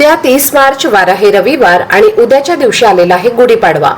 उद्या तीस मार्च वार आहे रविवार आणि उद्याच्या दिवशी आलेला आहे गुढीपाडवा.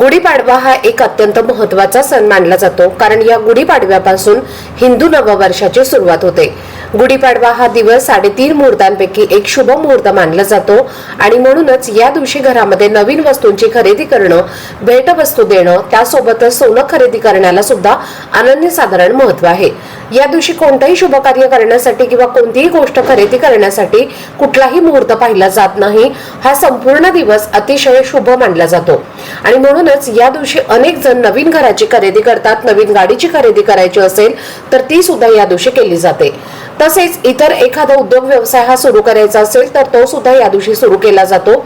गुढीपाडवा हा एक अत्यंत महत्त्वाचा सण मानला जातो कारण या गुढीपाडव्यापासून हिंदू नववर्षाची सुरुवात होते. गुढीपाडवा हा दिवस साडेतीन मुहूर्तांपैकी एक शुभ मुहूर्त मानला जातो आणि म्हणूनच या दिवशी घरामध्ये नवीन वस्तूंची खरेदी करणं भेटवस्तू देणं त्यासोबतच सोनं खरेदी करण्याला सुद्धा अनन्यसाधारण महत्त्व आहे. या दिवशी कोणतंही शुभ कार्य करण्यासाठी किंवा कोणतीही गोष्ट खरेदी करण्यासाठी कुठलाही मुहूर्त पाहिला जात नाही. हा संपूर्ण दिवस अतिशय शुभ मानला जातो. आणि म्हणूनच या दिवशी अनेक जण नवीन घराची खरेदी करतात नवीन गाडीची खरेदी करायची असेल तर ती सुद्धा या दिवशी केली जाते. तसेच इतर एखादा उद्योग व्यवसाय हा सुरू करायचा असेल तर तो सुद्धा या दिवशी सुरू केला जातो.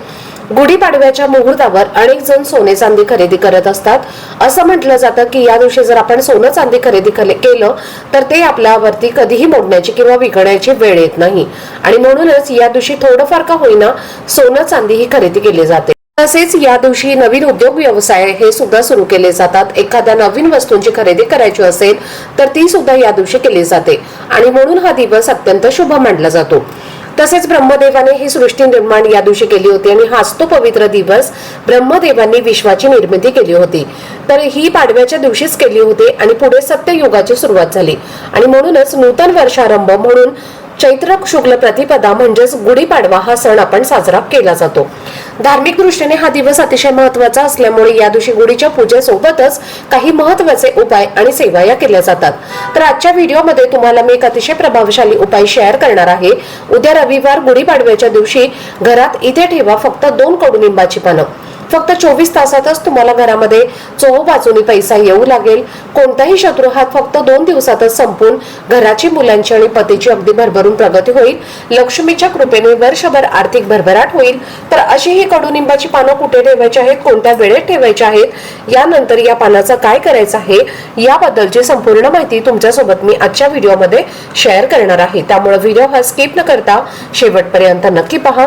गुढीपाडव्याच्या मुहूर्तावर अनेक जण सोने चांदी खरेदी करत असतात. असं म्हटलं जातं की या दिवशी जर आपण सोनं चांदी खरेदी केलं तर ते आपल्यावरती कधीही मोडण्याची किंवा विकण्याची वेळ येत नाही. आणि म्हणूनच या दिवशी थोडंफार का होईना सोनं चांदी ही खरेदी केली जाते. तसेच या दिवशी नवीन उद्योग व्यवसाय हे सुद्धा सुरू केले जातात. एखाद्या नवीन वस्तूंची खरेदी करायची असेल तर ती सुद्धा या दिवशी केली जाते. आणि म्हणून हा दिवस अत्यंत शुभ मानला जातो. तसेच ब्रह्मदेवाने ही सृष्टी निर्माण या दिवशी केली होती आणि हाच तो पवित्र दिवस ब्रह्मदेवांनी विश्वाची निर्मिती केली होती. तर ही पाडव्याच्या दिवशीच केली होती आणि पुढे सत्ययुगाची सुरुवात झाली. आणि म्हणूनच नूतन वर्षारंभ म्हणून चैत्र शुक्ल प्रतिपदा म्हणजेच गुढीपाडवा हा सण आपण साजरा केला जातो. धार्मिक दृष्टीने हा दिवस अतिशय महत्त्वाचा असल्यामुळे या दिवशी गुढीच्या पूजेसोबतच काही महत्त्वाचे उपाय आणि सेवा या केल्या जातात. तर आजच्या व्हिडिओमध्ये तुम्हाला मी एक अतिशय प्रभावशाली उपाय शेअर करणार आहे. उद्या रविवार गुढीपाडव्याच्या दिवशी घरात इथे ठेवा फक्त दोन कडुनिंबाची पानं. फक्त चोवीस तासातच तुम्हाला घरामध्ये चोहोबाजूनी पैसा येऊ लागेल. कोणताही शत्रू हात फक्त दोन दिवसातच संपून घराची मुलांची आणि पतीची अगदी भरभरून प्रगती होईल. लक्ष्मीच्या कृपेने वर्षभर आर्थिक भरभराट होईल. तर अशी ही कडुनिंबाची पानं कुठे ठेवायची आहेत? कोणत्या वेळेत ठेवायची आहेत? यानंतर या पानाचा काय करायचं आहे? याबद्दलची संपूर्ण माहिती तुमच्यासोबत मी आजच्या व्हिडिओमध्ये शेअर करणार आहे. त्यामुळे व्हिडिओ हा स्किप न करता शेवटपर्यंत नक्की पहा.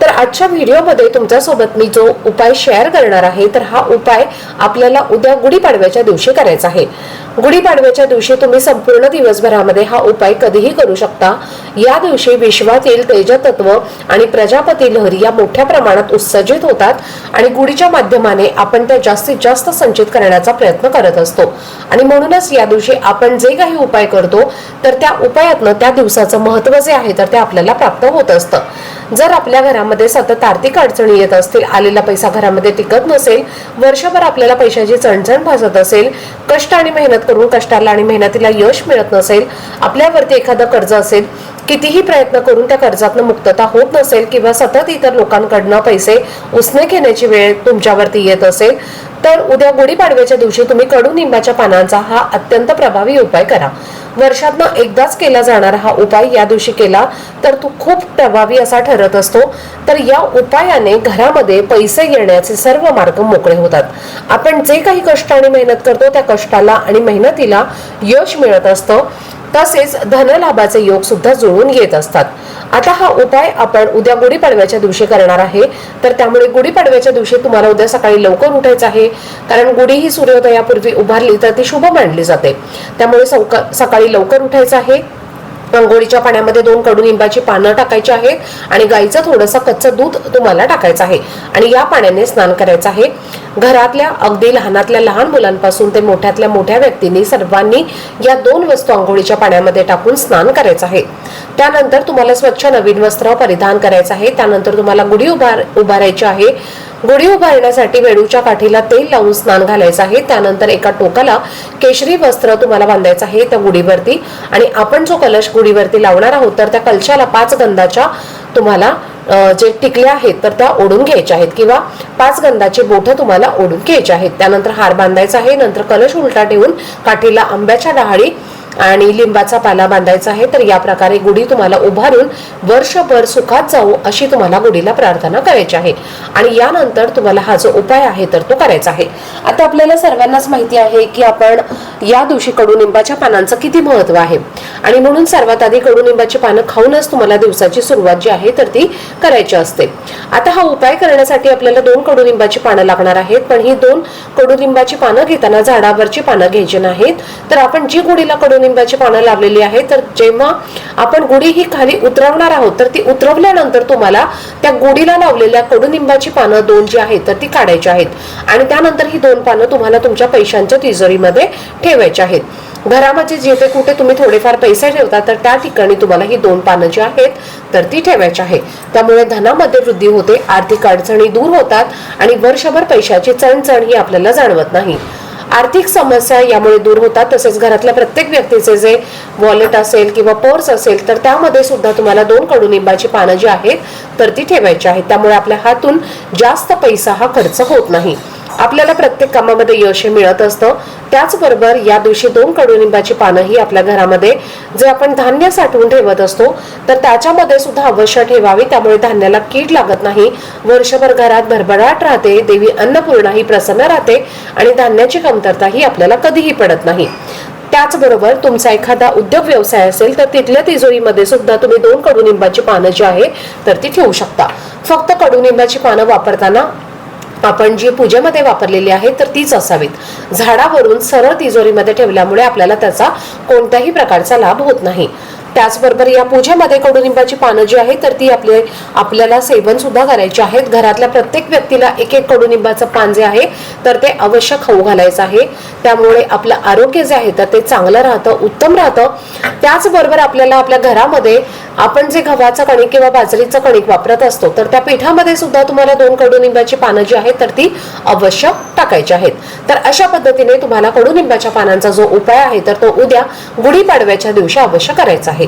तर आजच्या व्हिडिओमध्ये तुमच्यासोबत मी जो उपाय शेअर करणार आहे तर हा उपाय आपल्याला उद्या गुढीपाडव्याच्या दिवशी करायचा आहे. गुढीपाडव्याच्या दिवशी तुम्ही संपूर्ण दिवसभरामध्ये हा उपाय कधीही करू शकता. या दिवशी विश्वातील तेजतत्व आणि प्रजापती लहरी या मोठ्या प्रमाणात उत्सर्जित होतात आणि गुढीच्या माध्यमाने आपण त्या जास्तीत जास्त संचित करण्याचा प्रयत्न करत असतो. आणि म्हणूनच या दिवशी आपण जे काही उपाय करतो तर त्या उपायातनं त्या दिवसाचं महत्त्व जे आहे तर ते आपल्याला प्राप्त होत असतं. जर आपल्या घरामध्ये सतत आर्थिक अडचणी येत असतील आलेला पैसा घरामध्ये टिकत नसेल वर्षभर आपल्याला पैशाची चणचण भासत असेल कष्ट आणि मेहनत करून कष्टाला आणि मेहनतीला यश मिळत नसेल आपल्यावरती एखादं कर्ज असेल कितीही प्रयत्न करून त्या कर्जातनं मुक्तता होत नसेल किंवा सतत इतर लोकांकडनं पैसे उसने घेण्याची वेळ तुमच्यावरती येत असेल तर उद्या गुढीपाडव्याच्या दिवशी तुम्ही कडुनिंबाच्या पानांचा हा अत्यंत प्रभावी उपाय करा. वर्षातनं एकदाच केला जाणारा हा उपाय या दिवशी केला तर तो खूप प्रभावी असा ठरत असतो. तर या उपायाने घरामध्ये पैसे येण्याचे सर्व मार्ग मोकळे होतात. आपण जे काही कष्ट आणि मेहनत करतो त्या कष्टाला आणि मेहनतीला यश मिळत असतं. तसेच धनलाभाचे योग सुद्धा जुळून येत असतात. आता हा उपाय आपण उद्या गुढीपाडव्याच्या दिवशी करणार आहे. तर त्यामुळे गुढीपाडव्याच्या दिवशी तुम्हाला उद्या सकाळी लवकर उठायचं आहे. कारण गुढी ही सूर्योदयापूर्वी उभारली तर ती शुभ मानली जाते. त्यामुळे सकाळी लवकर उठायचं आहे. अंघोळीच्या पाण्यामध्ये दोन कडुनिंबाची पानं टाकायची आहेत आणि गाईचं थोडंसं कच्चं दूध तुम्हाला टाकायचं आहे. आणि या पाण्याने स्नान करायचं आहे. घरातल्या अगदी लहानातल्या लहान मुलांपासून ते मोठ्यातल्या मोठ्या व्यक्तींनी सर्वांनी या दोन वस्तू आंघोळीच्या पाण्यामध्ये टाकून स्नान करायचं आहे. त्यानंतर तुम्हाला स्वच्छ नवीन वस्त्र परिधान करायचं आहे. त्यानंतर तुम्हाला गुढी उभार उभारायची आहे. गुढी उभारण्यासाठी वेडूच्या काठीला तेल लावून स्नान घालायचं आहे. त्यानंतर एका टोकाला केशरी वस्त्र तुम्हाला बांधायचं आहे त्या गुढीवरती. आणि आपण जो कलश गुढीवरती लावणार आहोत तर त्या कलशाला पाच गंधाच्या तुम्हाला जे टिकल्या आहेत तर त्या ओढून घ्यायच्या आहेत. किंवा पाच गंधाची बोठ तुम्हाला ओढून घ्यायची आहेत. त्यानंतर हार बांधायचा आहे. नंतर कलश उलटा ठेवून काठीला आंब्याच्या डहाळी आणि लिंबाचा पाला बांधायचा आहे तर या प्रकारे गुढी तुम्हाला उभारून वर्षभर सुखात जाऊ अशी तुम्हाला गुढीला प्रार्थना करायची आहे. आणि यानंतर तुम्हाला हा जो उपाय आहे तर तो करायचा आहे. आता आपल्याला सर्वांनाच माहिती आहे की आपण या दिवशी कडुनिंबाच्या पानांचं किती महत्त्व आहे. आणि म्हणून सर्वात आधी कडुनिंबाची पानं खाऊनच तुम्हाला दिवसाची सुरुवात जी आहे तर ती करायची असते. आता हा उपाय करण्यासाठी आपल्याला दोन कडुनिंबाची पानं लागणार आहेत पण ही दोन कडुनिंबाची पानं घेताना झाडावरची पानं घ्यायची नाहीत. तर आपण जी गुढीला कडू कडुनिंबाची पानं लावलेली आहे. तर जेव्हा आपण गुढी ही खाली उतरवणार आहोत तर ती उतरवल्यानंतर तुम्हाला त्या गुढीला लावलेल्या कडुनिंबाची पानं दोन जी आहेत तर ती काढायची आहेत. आणि त्यानंतर ही दोन पानं तुम्हाला तुमच्या पैशांच्या तिजोरीमध्ये ठेवायची आहेत. घरामध्ये जिथे कुठे तुम्ही थोडेफार पैसे ठेवता तर त्या ठिकाणी तुम्हाला ही दोन पानं जी आहेत तर ती ठेवायची आहे. त्यामुळे धनामध्ये वृद्धी होते आर्थिक अडचणी दूर होतात आणि वर्षभर पैशाची चणचण ही आपल्याला जाणवत नाही. आर्थिक समस्या यामुळे दूर होतात. तसेच घरातल्या प्रत्येक व्यक्तीचे जे वॉलेट असेल किंवा पर्स असेल तर त्यामध्ये सुद्धा तुम्हाला दोन कडुनिंबाची पानं जी आहेत तर ती ठेवायची आहेत. त्यामुळे आपल्या हातून जास्त पैसा हा खर्च होत नाही. आपल्याला प्रत्येक कामामध्ये यश हे मिळत असतं. त्याचबरोबर या दिवशी दोन कडुनिंबाची पानंही आपल्या घरामध्ये जे आपण धान्य साठवून ठेवत असतो तर त्याच्यामध्ये सुद्धा अवश्य ठेवावी. त्यामुळे धान्याला कीड लागत नाही. वर्षभर घरात भरभराट राहते. देवी अन्नपूर्णा ही प्रसन्न राहते आणि धान्याची कमतरता ही आपल्याला कधीही पडत नाही. त्याचबरोबर तुमचा एखादा उद्योग व्यवसाय असेल तर तिथल्या तिजोरीमध्ये सुद्धा तुम्ही दोन कडुनिंबाची पानं जी आहे तर ती ठेवू शकता. फक्त कडुनिंबाची पानं वापरताना आपण जी पूजेमध्ये वापरलेली आहे तर तीच असावीत. झाडावरून सरळ तिजोरीमध्ये ठेवल्यामुळे आपल्याला त्याचा कोणत्याही प्रकारचा लाभ होत नाही. त्याचबरोबर या पूजेमध्ये कडुनिंबाची पानं जी आहेत तर ती आपले आपल्याला सेवन सुद्धा करायची आहेत. घरातल्या प्रत्येक व्यक्तीला एक एक कडुनिंबाचं पान जे आहे तर ते अवश्य खाऊ घालायचं आहे. त्यामुळे आपलं आरोग्य जे आहे तर ते चांगलं राहतं उत्तम राहतं. त्याचबरोबर आपल्याला आपल्या घरामध्ये आपण जे गव्हाचं कणिक किंवा बाजरीचं कणिक वापरत असतो तर त्या पिठामध्ये सुद्धा तुम्हाला दोन कडुनिंबाची पानं जी आहेत तर ती अवश्य टाकायची आहेत. तर अशा पद्धतीने तुम्हाला कडुनिंबाच्या पानांचा जो उपाय आहे तर तो उद्या गुढीपाडव्याच्या दिवशी अवश्य करायचा आहे.